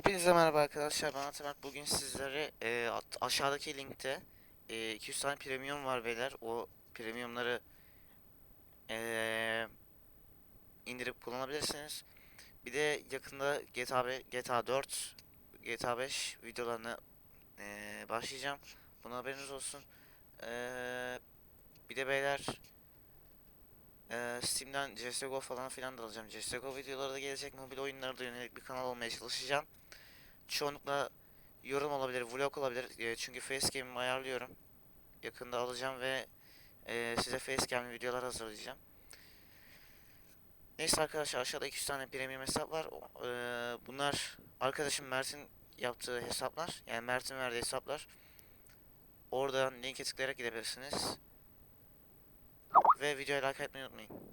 Hepinize merhaba arkadaşlar ben Atamak bugün sizlere e, aşağıdaki linkte e, 200 tane premium var beyler. O premiumları e, indirip kullanabilirsiniz. Bir de yakında GTA, GTA 4 GTA 5 videolarına e, başlayacağım. Buna haberiniz olsun. E, bir de beyler e, Steam'den CSGO falan filan da alacağım. CSGO videoları da gelecek. Mobil oyunlara da yönelik bir kanal olmaya çalışacağım çoğunlukla yorum olabilir, vlog olabilir. E, çünkü facecam'imi ayarlıyorum. Yakında alacağım ve e, size facecam videolar hazırlayacağım. Neyse arkadaşlar aşağıda 200 tane premium hesap var. E, bunlar arkadaşım Mert'in yaptığı hesaplar. Yani Mert'in verdiği hesaplar. Oradan linke tıklayarak gidebilirsiniz. Ve videoya like etmeyi unutmayın.